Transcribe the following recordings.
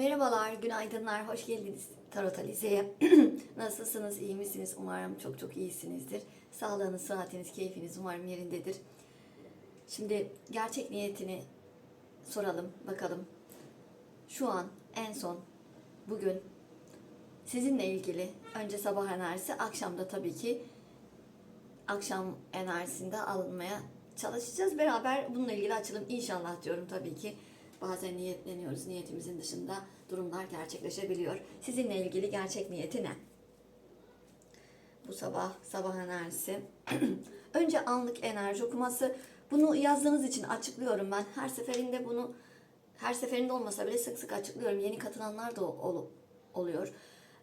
Merhabalar, günaydınlar, hoş geldiniz Tarot Alize'ye. Nasılsınız, iyi misiniz? Umarım çok çok iyisinizdir. Sağlığınız, sıhhatiniz, keyfiniz umarım yerindedir. Şimdi gerçek niyetini soralım, bakalım. Şu an, en son, bugün sizinle ilgili önce sabah enerjisi, akşamda tabii ki akşam enerjisinde alınmaya çalışacağız. Beraber bununla ilgili açılım inşallah diyorum tabii ki. Bazen niyetleniyoruz. Niyetimizin dışında durumlar gerçekleşebiliyor. Sizinle ilgili gerçek niyeti ne? Bu sabah, sabah enerjisi. Önce anlık enerji okuması. Bunu yazdığınız için açıklıyorum ben. Her seferinde bunu her seferinde olmasa bile sık sık açıklıyorum. Yeni katılanlar da ol- oluyor.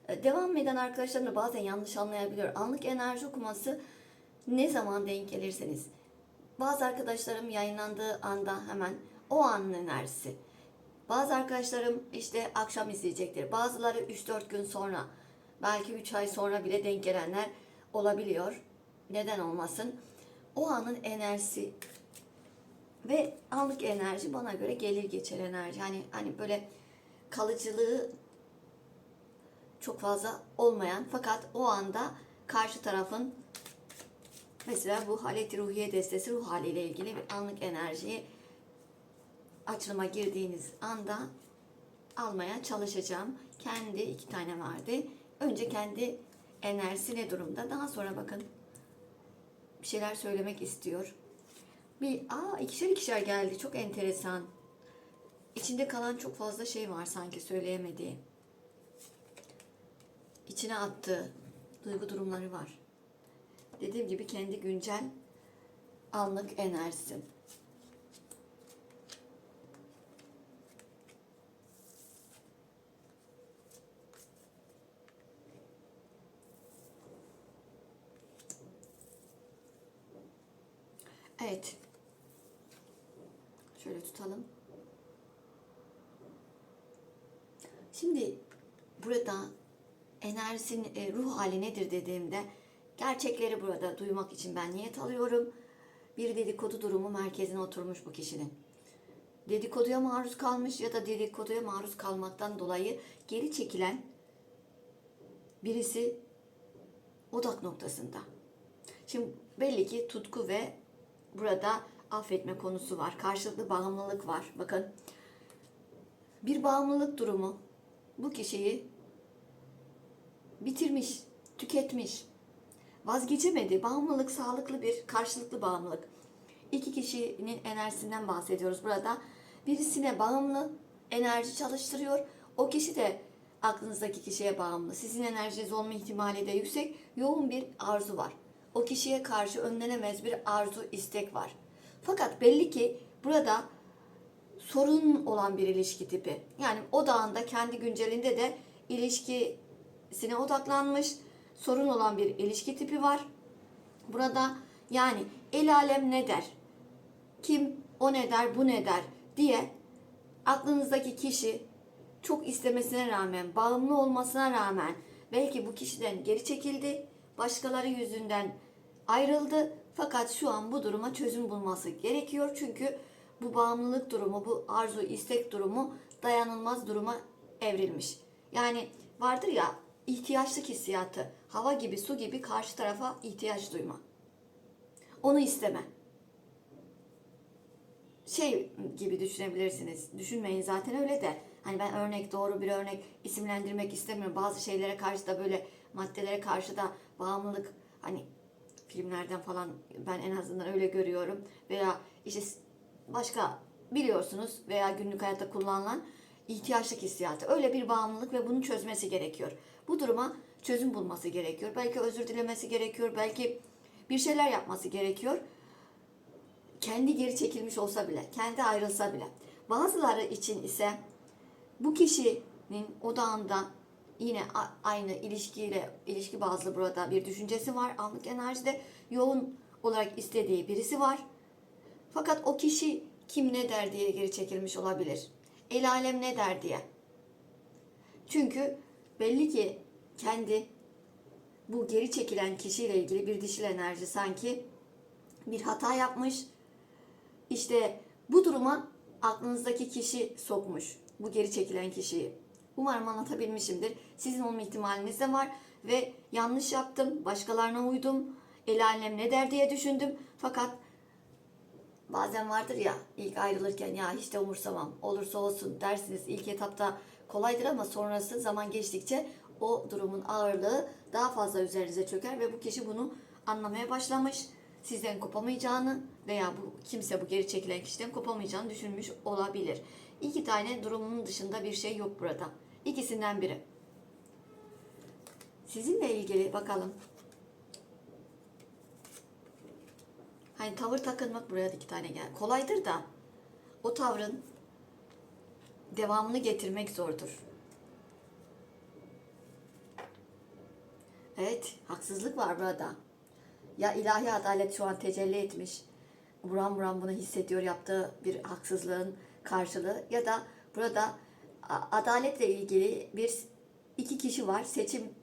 Ee, Devam eden arkadaşlarım da bazen yanlış anlayabiliyor. Anlık enerji okuması ne zaman denk gelirseniz. Bazı arkadaşlarım yayınlandığı anda hemen o anın enerjisi. Bazı arkadaşlarım işte akşam izleyecektir. Bazıları 3-4 gün sonra, belki 3 ay sonra bile denk gelenler olabiliyor. Neden olmasın? O anın enerjisi ve anlık enerji bana göre gelir geçer enerji. Hani hani böyle kalıcılığı çok fazla olmayan fakat o anda karşı tarafın mesela bu haleti ruhiye destesi ruh haliyle ilgili bir anlık enerjiyi açılıma girdiğiniz anda almaya çalışacağım. Kendi iki tane vardı. Önce kendi enerjisi ne durumda? Daha sonra bakın bir şeyler söylemek istiyor. Bir aa ikişer ikişer geldi. Çok enteresan. İçinde kalan çok fazla şey var sanki söyleyemediği. İçine attığı duygu durumları var. Dediğim gibi kendi güncel anlık enerjisi. Evet. Şöyle tutalım. Şimdi burada enerjinin e, ruh hali nedir dediğimde gerçekleri burada duymak için ben niyet alıyorum. Bir dedikodu durumu merkezine oturmuş bu kişinin. Dedikoduya maruz kalmış ya da dedikoduya maruz kalmaktan dolayı geri çekilen birisi odak noktasında. Şimdi belli ki tutku ve burada affetme konusu var. Karşılıklı bağımlılık var. Bakın bir bağımlılık durumu bu kişiyi bitirmiş, tüketmiş. Vazgeçemedi. Bağımlılık sağlıklı bir karşılıklı bağımlılık. İki kişinin enerjisinden bahsediyoruz burada. Birisine bağımlı enerji çalıştırıyor. O kişi de aklınızdaki kişiye bağımlı. Sizin enerjiniz olma ihtimali de yüksek. Yoğun bir arzu var. O kişiye karşı önlenemez bir arzu, istek var. Fakat belli ki burada sorun olan bir ilişki tipi. Yani odağında kendi güncelinde de ilişkisine odaklanmış sorun olan bir ilişki tipi var. Burada yani el alem ne der? Kim o ne der, bu ne der diye aklınızdaki kişi çok istemesine rağmen, bağımlı olmasına rağmen belki bu kişiden geri çekildi, başkaları yüzünden ayrıldı. Fakat şu an bu duruma çözüm bulması gerekiyor. Çünkü bu bağımlılık durumu, bu arzu, istek durumu dayanılmaz duruma evrilmiş. Yani vardır ya ihtiyaçlık hissiyatı, hava gibi, su gibi karşı tarafa ihtiyaç duyma. Onu isteme. Şey gibi düşünebilirsiniz. Düşünmeyin zaten öyle de. Hani ben örnek doğru bir örnek isimlendirmek istemiyorum. Bazı şeylere karşı da böyle maddelere karşı da bağımlılık hani filmlerden falan ben en azından öyle görüyorum. Veya işte başka biliyorsunuz veya günlük hayatta kullanılan ihtiyaçlık hissiyatı. Öyle bir bağımlılık ve bunu çözmesi gerekiyor. Bu duruma çözüm bulması gerekiyor. Belki özür dilemesi gerekiyor. Belki bir şeyler yapması gerekiyor. Kendi geri çekilmiş olsa bile, kendi ayrılsa bile. Bazıları için ise bu kişinin odağında yine aynı ilişkiyle ilişki bazlı burada bir düşüncesi var. Anlık enerjide yoğun olarak istediği birisi var. Fakat o kişi kim ne der diye geri çekilmiş olabilir. El alem ne der diye. Çünkü belli ki kendi bu geri çekilen kişiyle ilgili bir dişil enerji sanki bir hata yapmış. İşte bu duruma aklınızdaki kişi sokmuş. Bu geri çekilen kişiyi. Umarım anlatabilmişimdir. Sizin olma ihtimaliniz de var ve yanlış yaptım, başkalarına uydum, el alem ne der diye düşündüm. Fakat bazen vardır ya ilk ayrılırken ya hiç de umursamam olursa olsun dersiniz ilk etapta kolaydır ama sonrası zaman geçtikçe o durumun ağırlığı daha fazla üzerinize çöker ve bu kişi bunu anlamaya başlamış. Sizden kopamayacağını veya bu kimse bu geri çekilen kişiden kopamayacağını düşünmüş olabilir. İki tane durumun dışında bir şey yok burada. İkisinden biri. Sizinle ilgili bakalım. Hani tavır takınmak buraya da iki tane gel. Kolaydır da o tavrın devamını getirmek zordur. Evet, haksızlık var burada. Ya ilahi adalet şu an tecelli etmiş. Buram buram bunu hissediyor yaptığı bir haksızlığın karşılığı ya da burada adaletle ilgili bir iki kişi var, seçim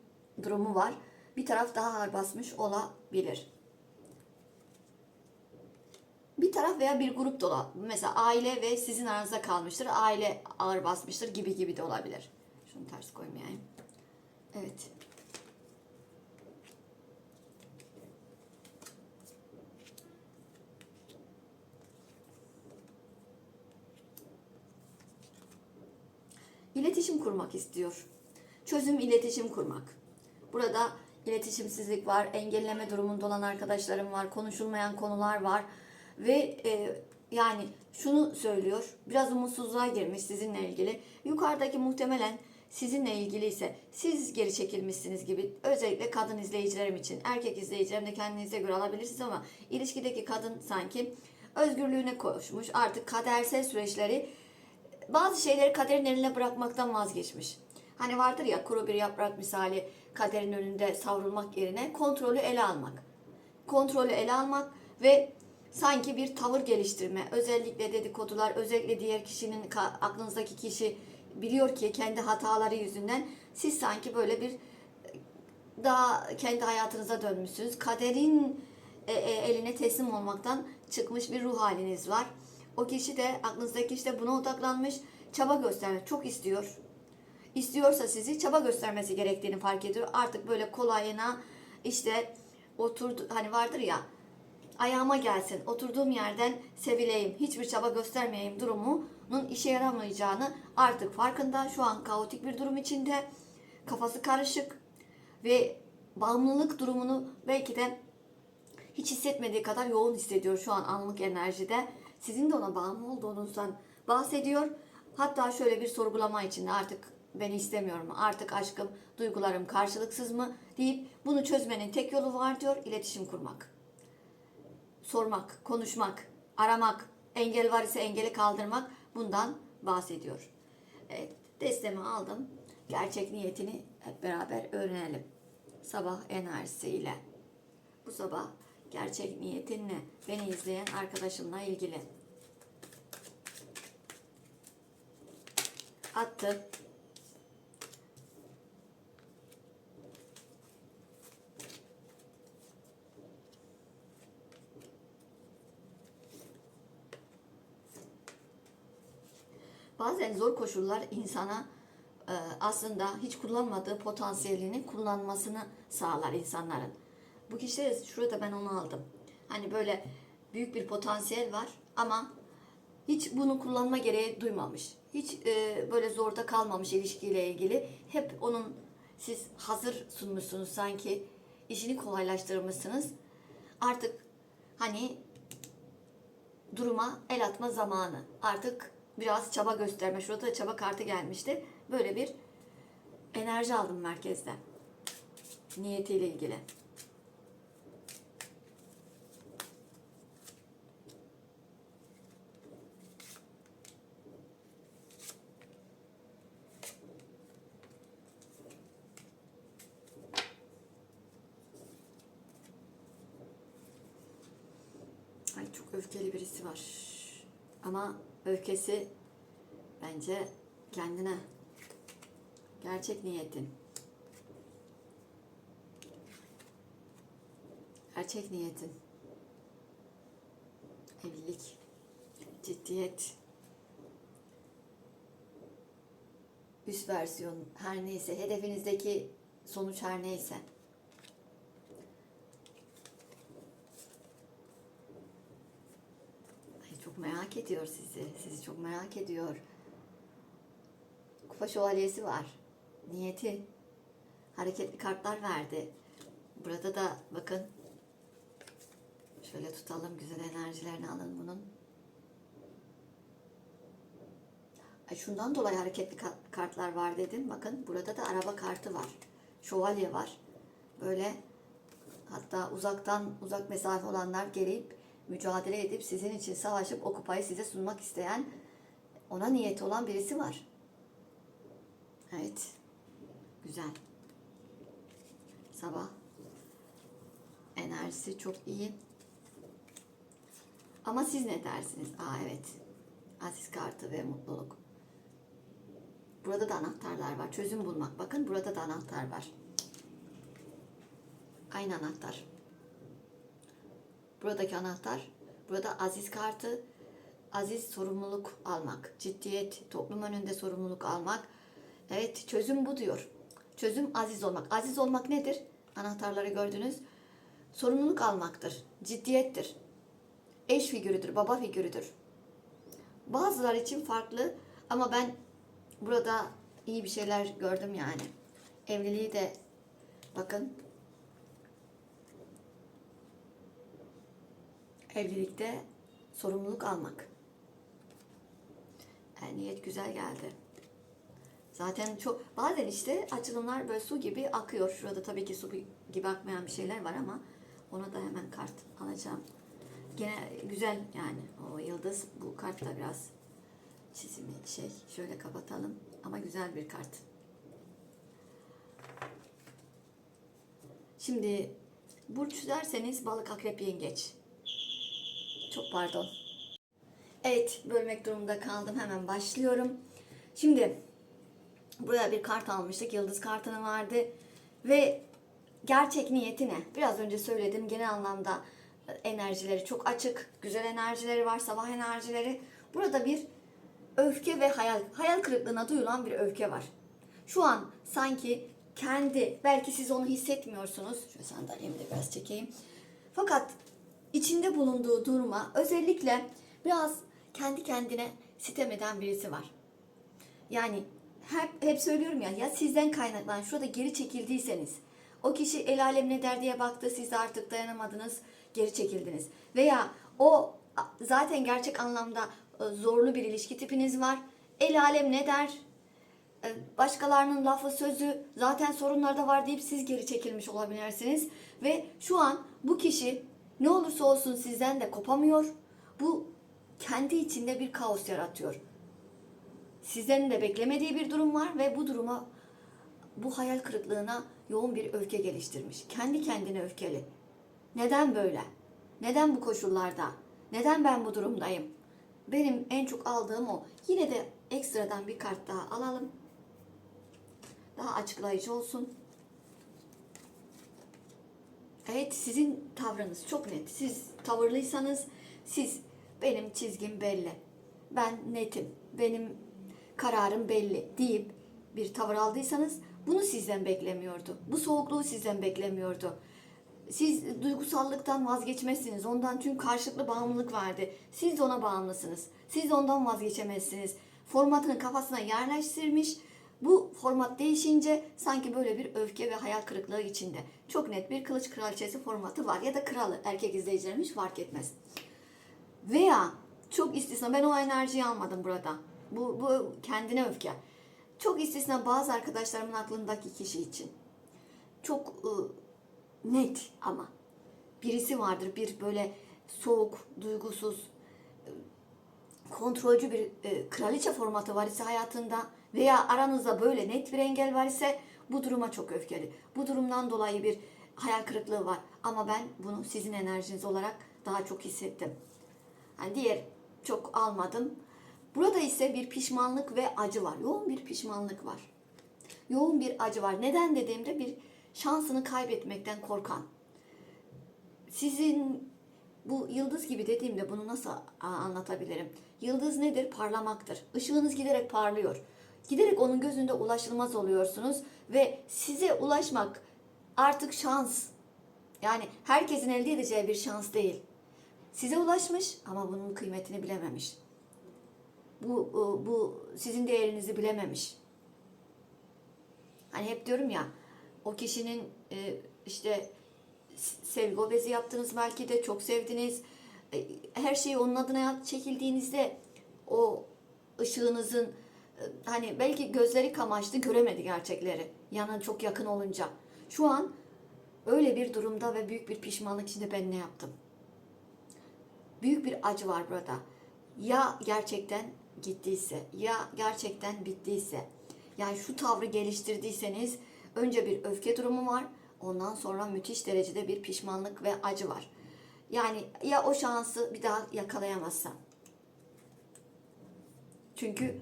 durumu var. Bir taraf daha ağır basmış olabilir. Bir taraf veya bir grup da olabilir. Mesela aile ve sizin aranızda kalmıştır. Aile ağır basmıştır gibi gibi de olabilir. Şunu ters koymayayım. Evet. İletişim kurmak istiyor. Çözüm iletişim kurmak. Burada iletişimsizlik var, engelleme durumunda olan arkadaşlarım var, konuşulmayan konular var ve e, yani şunu söylüyor, biraz umutsuzluğa girmiş sizinle ilgili. Yukarıdaki muhtemelen sizinle ilgili ise siz geri çekilmişsiniz gibi özellikle kadın izleyicilerim için, erkek izleyicilerim de kendinize göre alabilirsiniz ama ilişkideki kadın sanki özgürlüğüne koşmuş. Artık kadersel süreçleri bazı şeyleri kaderin eline bırakmaktan vazgeçmiş. Hani vardır ya kuru bir yaprak misali kaderin önünde savrulmak yerine kontrolü ele almak. Kontrolü ele almak ve sanki bir tavır geliştirme. Özellikle dedikodular, özellikle diğer kişinin aklınızdaki kişi biliyor ki kendi hataları yüzünden siz sanki böyle bir daha kendi hayatınıza dönmüşsünüz. Kaderin e, e, eline teslim olmaktan çıkmış bir ruh haliniz var. O kişi de aklınızdaki kişi de buna odaklanmış. Çaba göstermek çok istiyor. İstiyorsa sizi çaba göstermesi gerektiğini fark ediyor. Artık böyle kolayına işte oturdu hani vardır ya ayağıma gelsin, oturduğum yerden sevileyim, hiçbir çaba göstermeyeyim durumunun işe yaramayacağını artık farkında. Şu an kaotik bir durum içinde, kafası karışık ve bağımlılık durumunu belki de hiç hissetmediği kadar yoğun hissediyor şu an anlık enerjide. Sizin de ona bağımlı olduğunuzdan bahsediyor. Hatta şöyle bir sorgulama içinde artık beni istemiyorum, artık aşkım, duygularım karşılıksız mı deyip bunu çözmenin tek yolu var diyor, iletişim kurmak. Sormak, konuşmak, aramak, engel var ise engeli kaldırmak bundan bahsediyor. Evet, destemi aldım. Gerçek niyetini hep beraber öğrenelim. Sabah enerjisiyle. Bu sabah gerçek niyetinle beni izleyen arkadaşımla ilgili. Attım. Bazen zor koşullar insana e, aslında hiç kullanmadığı potansiyelini kullanmasını sağlar insanların. Bu kişide şurada ben onu aldım. Hani böyle büyük bir potansiyel var ama hiç bunu kullanma gereği duymamış. Hiç e, böyle zorda kalmamış ilişkiyle ilgili. Hep onun siz hazır sunmuşsunuz sanki. işini kolaylaştırmışsınız. Artık hani duruma el atma zamanı. Artık biraz çaba gösterme. Şurada da çaba kartı gelmişti. Böyle bir enerji aldım merkezden. Niyetiyle ilgili. Ay çok öfkeli birisi var. Ama öfkesi bence kendine. Gerçek niyetin. Gerçek niyetin. Evlilik. Ciddiyet. üst versiyon her neyse, hedefinizdeki sonuç her neyse. Ay çok merak ediyor sizi. Sizi çok merak ediyor. Kupa şövalyesi var. Niyeti. Hareketli kartlar verdi. Burada da bakın. Şöyle tutalım. Güzel enerjilerini alın bunun. Şundan dolayı hareketli ka- kartlar var dedim. Bakın burada da araba kartı var. Şövalye var. Böyle hatta uzaktan uzak mesafe olanlar gelip mücadele edip sizin için savaşıp o kupayı size sunmak isteyen ona niyeti olan birisi var. Evet. Güzel. Sabah enerjisi çok iyi. Ama siz ne dersiniz? Aa evet. Aziz kartı ve mutluluk. Burada da anahtarlar var. Çözüm bulmak. Bakın burada da anahtar var. Aynı anahtar. Buradaki anahtar. Burada aziz kartı. Aziz sorumluluk almak. Ciddiyet. Toplum önünde sorumluluk almak. Evet çözüm bu diyor. Çözüm aziz olmak. Aziz olmak nedir? Anahtarları gördünüz. Sorumluluk almaktır. Ciddiyettir. Eş figürüdür. Baba figürüdür. Bazılar için farklı ama ben burada iyi bir şeyler gördüm yani. Evliliği de bakın evlilikte sorumluluk almak. Yani niyet güzel geldi. Zaten çok bazen işte açılımlar böyle su gibi akıyor. Şurada tabii ki su gibi akmayan bir şeyler var ama ona da hemen kart alacağım. Gene güzel yani o yıldız bu kart da biraz çizimi şey şöyle kapatalım ama güzel bir kart. Şimdi burç derseniz balık akrep yengeç. Çok pardon. Evet bölmek durumunda kaldım hemen başlıyorum. Şimdi buraya bir kart almıştık yıldız kartını vardı ve gerçek niyeti ne? Biraz önce söyledim genel anlamda enerjileri çok açık, güzel enerjileri var, sabah enerjileri. Burada bir öfke ve hayal, hayal kırıklığına duyulan bir öfke var. Şu an sanki kendi, belki siz onu hissetmiyorsunuz. Şöyle sandalyemi de biraz çekeyim. Fakat içinde bulunduğu duruma özellikle biraz kendi kendine sitem eden birisi var. Yani hep, hep söylüyorum ya, ya sizden kaynaklanan şurada geri çekildiyseniz, o kişi el alem ne der diye baktı, siz de artık dayanamadınız, geri çekildiniz. Veya o zaten gerçek anlamda e, zorlu bir ilişki tipiniz var. El alem ne der? E, Başkalarının lafı sözü zaten sorunlarda var deyip siz geri çekilmiş olabilirsiniz. Ve şu an bu kişi ne olursa olsun sizden de kopamıyor. Bu kendi içinde bir kaos yaratıyor. Sizlerin de beklemediği bir durum var ve bu duruma bu hayal kırıklığına yoğun bir öfke geliştirmiş. Kendi kendine öfkeli. Neden böyle? Neden bu koşullarda? Neden ben bu durumdayım? Benim en çok aldığım o. Yine de ekstradan bir kart daha alalım. Daha açıklayıcı olsun. Evet sizin tavrınız çok net. Siz tavırlıysanız siz benim çizgim belli. Ben netim. Benim kararım belli deyip bir tavır aldıysanız bunu sizden beklemiyordu. Bu soğukluğu sizden beklemiyordu. Siz duygusallıktan vazgeçmezsiniz. Ondan çünkü karşılıklı bağımlılık vardı. Siz de ona bağımlısınız. Siz de ondan vazgeçemezsiniz. Formatını kafasına yerleştirmiş. Bu format değişince sanki böyle bir öfke ve hayal kırıklığı içinde. Çok net bir kılıç kraliçesi formatı var. Ya da kralı erkek izleyicilerimiz fark etmez. Veya çok istisna ben o enerjiyi almadım burada. Bu, bu kendine öfke. Çok istisna bazı arkadaşlarımın aklındaki kişi için. Çok ıı, net ama birisi vardır bir böyle soğuk, duygusuz, e, kontrolcü bir e, kraliçe formatı var ise hayatında veya aranızda böyle net bir engel var ise bu duruma çok öfkeli. Bu durumdan dolayı bir hayal kırıklığı var ama ben bunu sizin enerjiniz olarak daha çok hissettim. Yani diğer çok almadım. Burada ise bir pişmanlık ve acı var. Yoğun bir pişmanlık var. Yoğun bir acı var. Neden dediğimde bir şansını kaybetmekten korkan. Sizin bu yıldız gibi dediğimde bunu nasıl anlatabilirim? Yıldız nedir? Parlamaktır. Işığınız giderek parlıyor. Giderek onun gözünde ulaşılmaz oluyorsunuz ve size ulaşmak artık şans. Yani herkesin elde edeceği bir şans değil. Size ulaşmış ama bunun kıymetini bilememiş. Bu, bu, bu sizin değerinizi bilememiş. Hani hep diyorum ya o kişinin e, işte sevgi obezi yaptınız belki de çok sevdiniz. E, Her şeyi onun adına çekildiğinizde o ışığınızın e, hani belki gözleri kamaştı göremedi gerçekleri. Yanına çok yakın olunca. Şu an öyle bir durumda ve büyük bir pişmanlık içinde ben ne yaptım? Büyük bir acı var burada. Ya gerçekten gittiyse, ya gerçekten bittiyse. Yani şu tavrı geliştirdiyseniz önce bir öfke durumu var. Ondan sonra müthiş derecede bir pişmanlık ve acı var. Yani ya o şansı bir daha yakalayamazsan. Çünkü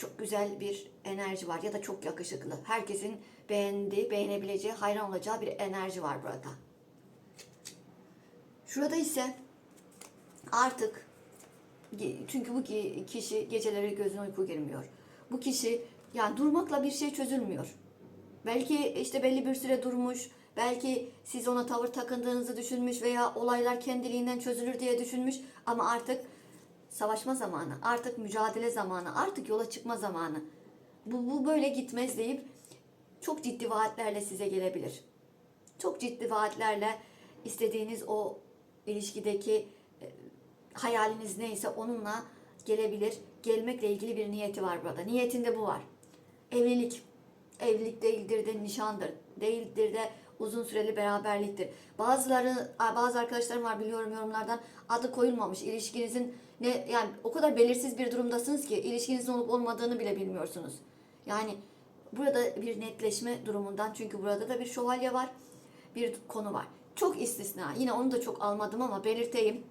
çok güzel bir enerji var ya da çok yakışıklı. Herkesin beğendiği, beğenebileceği, hayran olacağı bir enerji var burada. Şurada ise artık çünkü bu ki- kişi geceleri gözüne uyku girmiyor. Bu kişi yani durmakla bir şey çözülmüyor. Belki işte belli bir süre durmuş, belki siz ona tavır takındığınızı düşünmüş veya olaylar kendiliğinden çözülür diye düşünmüş ama artık savaşma zamanı, artık mücadele zamanı, artık yola çıkma zamanı. Bu, bu böyle gitmez deyip çok ciddi vaatlerle size gelebilir. Çok ciddi vaatlerle istediğiniz o ilişkideki e, hayaliniz neyse onunla gelebilir. Gelmekle ilgili bir niyeti var burada. Niyetinde bu var. Evlilik. Evlilik değildir de nişandır. Değildir de uzun süreli beraberliktir. Bazıları, bazı arkadaşlarım var biliyorum yorumlardan adı koyulmamış. İlişkinizin ne yani o kadar belirsiz bir durumdasınız ki ilişkinizin olup olmadığını bile bilmiyorsunuz. Yani burada bir netleşme durumundan çünkü burada da bir şövalye var. Bir konu var. Çok istisna. Yine onu da çok almadım ama belirteyim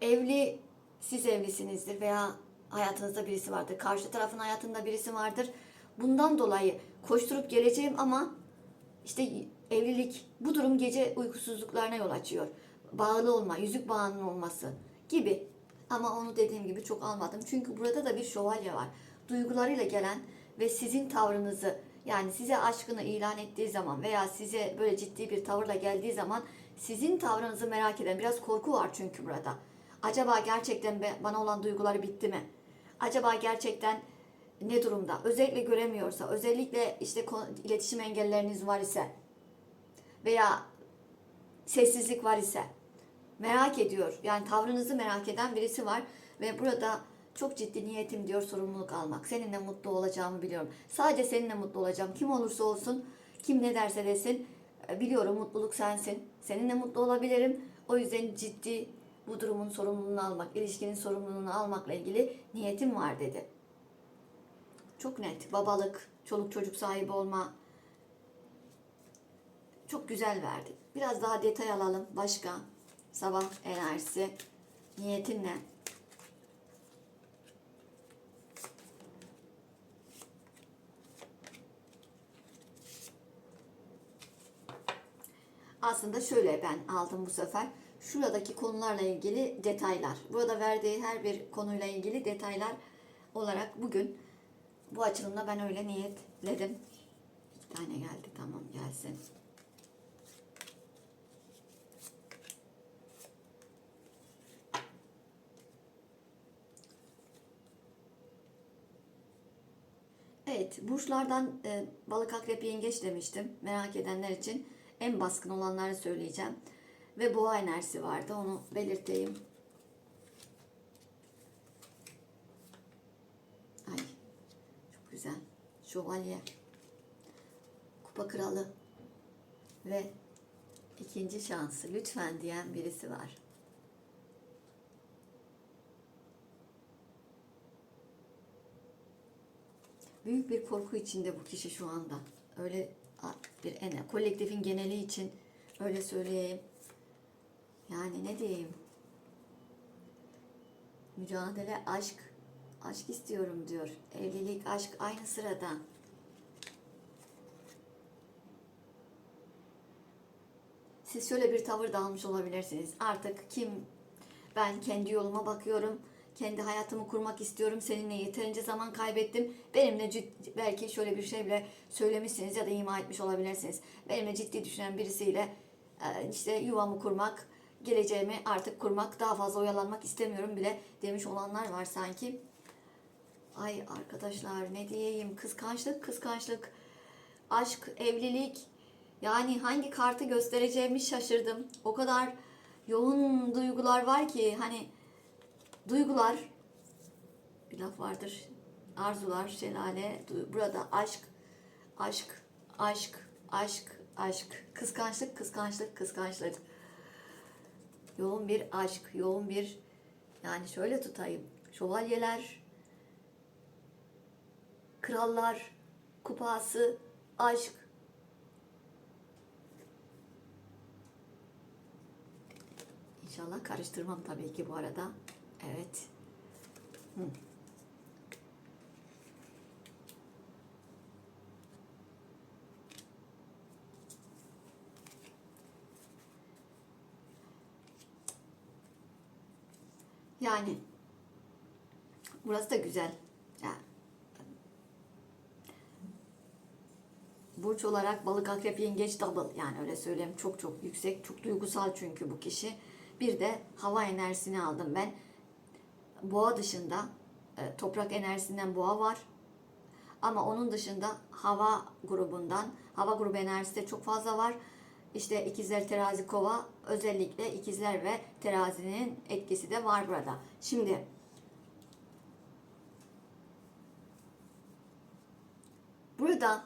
evli siz evlisinizdir veya hayatınızda birisi vardır. Karşı tarafın hayatında birisi vardır. Bundan dolayı koşturup geleceğim ama işte evlilik bu durum gece uykusuzluklarına yol açıyor. Bağlı olma, yüzük bağının olması gibi. Ama onu dediğim gibi çok almadım. Çünkü burada da bir şövalye var. Duygularıyla gelen ve sizin tavrınızı yani size aşkını ilan ettiği zaman veya size böyle ciddi bir tavırla geldiği zaman sizin tavrınızı merak eden biraz korku var çünkü burada. Acaba gerçekten bana olan duyguları bitti mi? Acaba gerçekten ne durumda? Özellikle göremiyorsa, özellikle işte iletişim engelleriniz var ise veya sessizlik var ise merak ediyor. Yani tavrınızı merak eden birisi var ve burada çok ciddi niyetim diyor sorumluluk almak. Seninle mutlu olacağımı biliyorum. Sadece seninle mutlu olacağım. Kim olursa olsun, kim ne derse desin e, biliyorum mutluluk sensin. Seninle mutlu olabilirim. O yüzden ciddi bu durumun sorumluluğunu almak, ilişkinin sorumluluğunu almakla ilgili niyetim var dedi. Çok net. Babalık, çoluk çocuk sahibi olma. Çok güzel verdi. Biraz daha detay alalım. Başka sabah enerjisi, niyetin ne? Aslında şöyle ben aldım bu sefer. Şuradaki konularla ilgili detaylar. Burada verdiği her bir konuyla ilgili detaylar olarak bugün bu açılımda ben öyle niyetledim. İki tane geldi tamam gelsin. Evet, burçlardan e, balık, akrep, yengeç demiştim. Merak edenler için en baskın olanları söyleyeceğim. Ve boğa enerjisi vardı, onu belirteyim. Ay, çok güzel. Şövalye, kupa kralı ve ikinci şansı lütfen diyen birisi var. büyük bir korku içinde bu kişi şu anda. Öyle bir ene, kolektifin geneli için öyle söyleyeyim. Yani ne diyeyim? Mücadele, aşk, aşk istiyorum diyor. Evlilik, aşk aynı sırada. Siz şöyle bir tavır da almış olabilirsiniz. Artık kim ben kendi yoluma bakıyorum. Kendi hayatımı kurmak istiyorum. Seninle yeterince zaman kaybettim. Benimle ciddi, belki şöyle bir şey bile söylemişsiniz ya da ima etmiş olabilirsiniz. Benimle ciddi düşünen birisiyle e, işte yuvamı kurmak, geleceğimi artık kurmak, daha fazla oyalanmak istemiyorum bile demiş olanlar var sanki. Ay arkadaşlar ne diyeyim? Kıskançlık kıskançlık. Aşk evlilik. Yani hangi kartı göstereceğimi şaşırdım. O kadar yoğun duygular var ki hani duygular bir laf vardır arzular şelale burada aşk aşk aşk aşk aşk. Kıskançlık kıskançlık kıskançlık. Yoğun bir aşk yoğun bir yani şöyle tutayım şövalyeler krallar kupası aşk İnşallah karıştırmam tabii ki bu arada. Evet. Hı. Yani burası da güzel. Yani Burç olarak balık, akrep, yengeç, double yani öyle söyleyeyim çok çok yüksek, çok duygusal çünkü bu kişi. Bir de hava enerjisini aldım ben. Boğa dışında e, toprak enerjisinden boğa var. Ama onun dışında hava grubundan, hava grubu enerjisi de çok fazla var. İşte ikizler, terazi, kova özellikle ikizler ve terazinin etkisi de var burada. Şimdi burada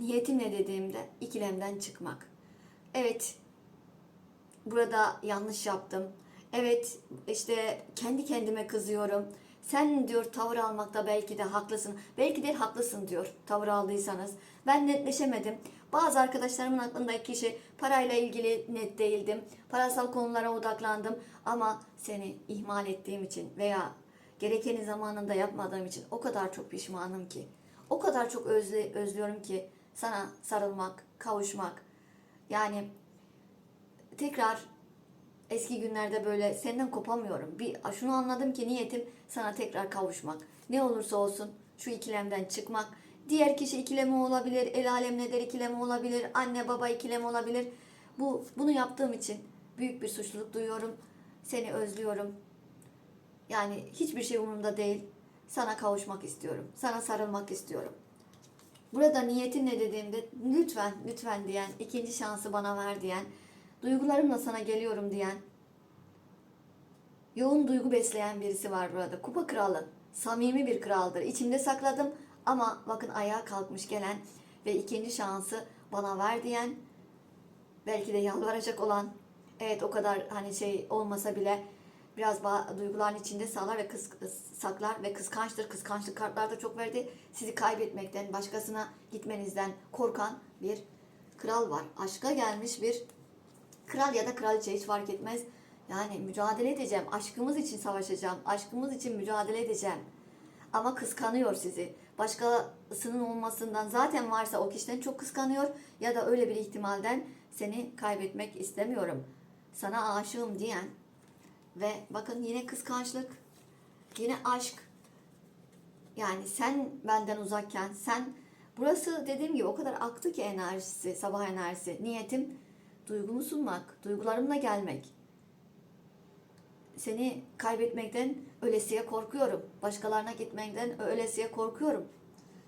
niyetim ne dediğimde ikilemden çıkmak. Evet burada yanlış yaptım. Evet işte kendi kendime kızıyorum. Sen diyor tavır almakta belki de haklısın. Belki de haklısın diyor tavır aldıysanız. Ben netleşemedim. Bazı arkadaşlarımın aklındaki kişi parayla ilgili net değildim. Parasal konulara odaklandım. Ama seni ihmal ettiğim için veya gerekeni zamanında yapmadığım için o kadar çok pişmanım ki. O kadar çok özle, özlüyorum ki sana sarılmak, kavuşmak. Yani tekrar eski günlerde böyle senden kopamıyorum. Bir şunu anladım ki niyetim sana tekrar kavuşmak. Ne olursa olsun şu ikilemden çıkmak. Diğer kişi ikilemi olabilir, el alem ne der ikilemi olabilir, anne baba ikilemi olabilir. Bu bunu yaptığım için büyük bir suçluluk duyuyorum. Seni özlüyorum. Yani hiçbir şey umurumda değil. Sana kavuşmak istiyorum. Sana sarılmak istiyorum. Burada niyetin ne dediğimde lütfen lütfen diyen, ikinci şansı bana ver diyen, duygularımla sana geliyorum diyen, yoğun duygu besleyen birisi var burada. Kupa kralı, samimi bir kraldır. İçimde sakladım ama bakın ayağa kalkmış gelen ve ikinci şansı bana ver diyen, belki de yalvaracak olan, evet o kadar hani şey olmasa bile biraz duyguların içinde sağlar ve kıs- saklar ve kıskançtır. Kıskançlık kartlarda çok verdi. Sizi kaybetmekten, başkasına gitmenizden korkan bir kral var. Aşka gelmiş bir kral ya da kraliçe hiç fark etmez. Yani mücadele edeceğim. Aşkımız için savaşacağım. Aşkımız için mücadele edeceğim. Ama kıskanıyor sizi. Başkasının olmasından zaten varsa o kişiden çok kıskanıyor ya da öyle bir ihtimalden seni kaybetmek istemiyorum. Sana aşığım diyen ve bakın yine kıskançlık, yine aşk. Yani sen benden uzakken, sen burası dediğim gibi o kadar aktı ki enerjisi, sabah enerjisi. Niyetim duygumu sunmak, duygularımla gelmek. Seni kaybetmekten ölesiye korkuyorum. Başkalarına gitmekten ölesiye korkuyorum.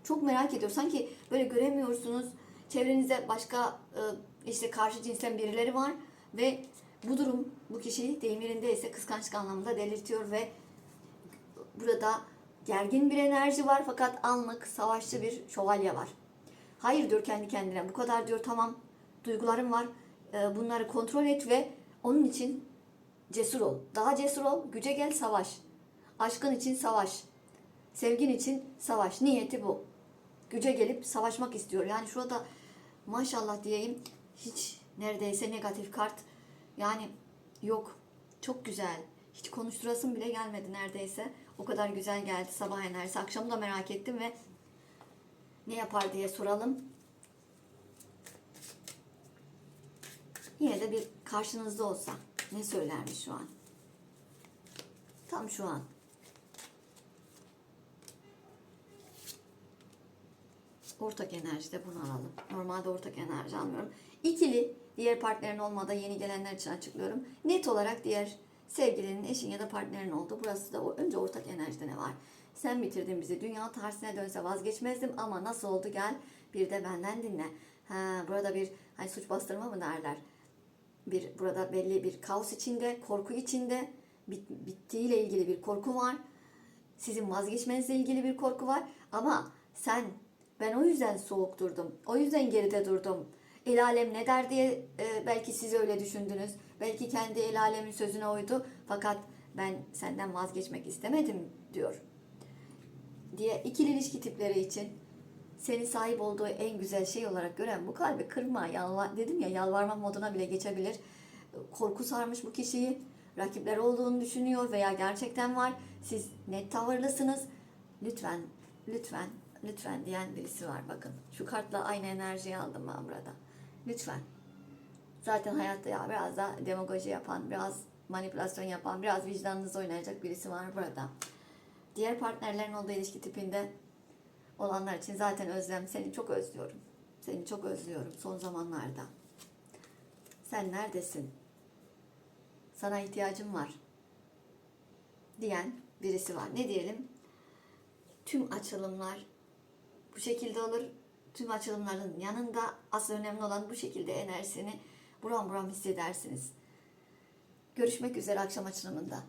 Çok merak ediyorum. Sanki böyle göremiyorsunuz. Çevrenizde başka e, işte karşı cinsten birileri var ve bu durum bu kişiyi deyim yerindeyse kıskançlık anlamında delirtiyor ve burada gergin bir enerji var fakat anlık savaşçı bir şövalye var. Hayır diyor kendi kendine bu kadar diyor tamam duygularım var e, bunları kontrol et ve onun için cesur ol. Daha cesur ol, güce gel savaş. Aşkın için savaş. Sevgin için savaş. Niyeti bu. Güce gelip savaşmak istiyor. Yani şurada maşallah diyeyim hiç neredeyse negatif kart yani yok. Çok güzel. Hiç konuşturasım bile gelmedi neredeyse. O kadar güzel geldi sabah enerjisi. Akşam da merak ettim ve ne yapar diye soralım. Yine de bir karşınızda olsa ne söylermiş şu an? Tam şu an. Ortak enerjide bunu alalım. Normalde ortak enerji almıyorum. İkili diğer partnerin olmadan yeni gelenler için açıklıyorum. Net olarak diğer sevgilinin, eşin ya da partnerin oldu. Burası da önce ortak enerjide ne var? Sen bitirdin bizi. Dünya tersine dönse vazgeçmezdim ama nasıl oldu gel bir de benden dinle. Ha, burada bir hani suç bastırma mı derler? Bir burada belli bir kaos içinde, korku içinde, bit, bittiğiyle ilgili bir korku var. Sizin vazgeçmenizle ilgili bir korku var ama sen ben o yüzden soğuk durdum. O yüzden geride durdum. El alem ne der diye e, belki siz öyle düşündünüz. Belki kendi el alemin sözüne uydu. Fakat ben senden vazgeçmek istemedim diyor. Diye ikili ilişki tipleri için seni sahip olduğu en güzel şey olarak gören bu kalbi kırma, yalvar, dedim ya yalvarma moduna bile geçebilir. Korku sarmış bu kişiyi. Rakipler olduğunu düşünüyor veya gerçekten var. Siz net tavırlısınız. Lütfen, lütfen, lütfen diyen birisi var bakın. Şu kartla aynı enerjiyi aldım ben burada. Lütfen. Zaten hayatta ya biraz da demagoji yapan, biraz manipülasyon yapan, biraz vicdanınızı oynayacak birisi var burada. Diğer partnerlerin olduğu ilişki tipinde olanlar için zaten özlem. Seni çok özlüyorum. Seni çok özlüyorum son zamanlarda. Sen neredesin? Sana ihtiyacım var. Diyen birisi var. Ne diyelim? Tüm açılımlar bu şekilde olur. Tüm açılımların yanında asıl önemli olan bu şekilde enerjisini buram buram hissedersiniz. Görüşmek üzere akşam açılımında.